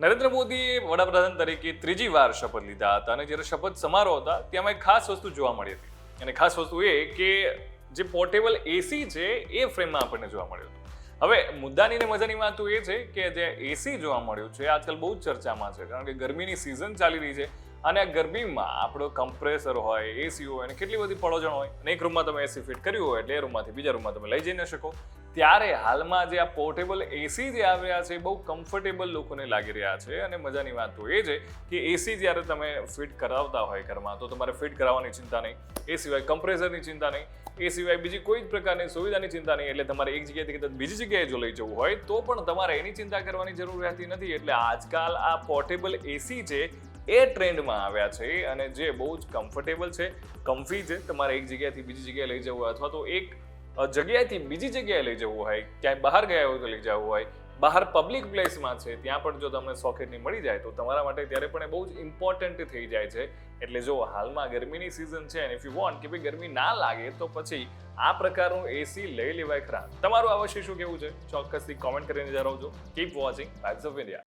નરેન્દ્ર મોદીએ વડાપ્રધાન તરીકે ત્રીજી વાર શપથ લીધા હતા અને જ્યારે શપથ સમારોહ હતા, તેમાં એક ખાસ વસ્તુ જોવા મળી હતી. અને ખાસ વસ્તુ એ કે જે પોર્ટેબલ એસી છે, એ ફ્રેમમાં આપણને જોવા મળ્યું હતું. હવે મુદ્દાની ને મજાની વાત એ છે કે જે એસી જોવા મળ્યું છે આજકાલ બહુ જ ચર્ચામાં છે, કારણ કે ગરમીની સિઝન ચાલી રહી છે અને આ ગરમીમાં આપણો કમ્પ્રેસર હોય એસી હોય અને કેટલી બધી પડોજણ હોય, અને એક રૂમમાં તમે એસી ફિટ કર્યું હોય એટલે એ રૂમમાંથી બીજા રૂમમાં તમે લઈ જઈ ન શકો. ત્યારે હાલમાં જે આ પોર્ટેબલ એસી જે આવ્યા છે બહુ કમ્ફર્ટેબલ લોકોને લાગી રહ્યા છે અને મજાની વાત તો એ છે કે એસી જ્યારે તમે ફિટ કરાવતા હોય ઘરમાં, તો તમારે ફિટ કરાવવાની ચિંતા નહીં. એ સિવાય કમ્પ્રેસરની ચિંતા નહીં. એ સિવાય બીજી કોઈ જ પ્રકારની સુવિધાની ચિંતા નહીં. એટલે તમારે એક જગ્યાએથી બીજી જગ્યાએ જો લઈ જવું હોય, તો પણ તમારે એની ચિંતા કરવાની જરૂર રહેતી નથી. એટલે આજકાલ આ પોર્ટેબલ એસી છે એ ટ્રેન્ડમાં આવ્યા છે અને જે બહુ જ કમ્ફર્ટેબલ છે. કમ્ફી છે તમારે એક જગ્યાએથી બીજી જગ્યાએ લઈ જવું અથવા તો એક જગ્યાએથી બીજી જગ્યાએ લઈ જવું હોય, ક્યાંય બહાર ગયા હોય તો લઈ જવું હોય, બહાર પબ્લિક પ્લેસમાં છે, ત્યાં પણ જો તમને સોકેટની મળી જાય તો તમારા માટે ત્યારે પણ એ બહુ જ ઇમ્પોર્ટન્ટ થઈ જાય છે. એટલે જો હાલમાં ગરમીની સિઝન છે અને ઇફ યુ વોન્ટ કે ભાઈ ગરમી ના લાગે તો પછી આ પ્રકારનું એસી લઈ લેવાય ખરા. તમારું અવશ્ય શું કેવું છે? ચોક્કસથી કોમેન્ટ કરીને જણાવજો. Keep watching vibes of India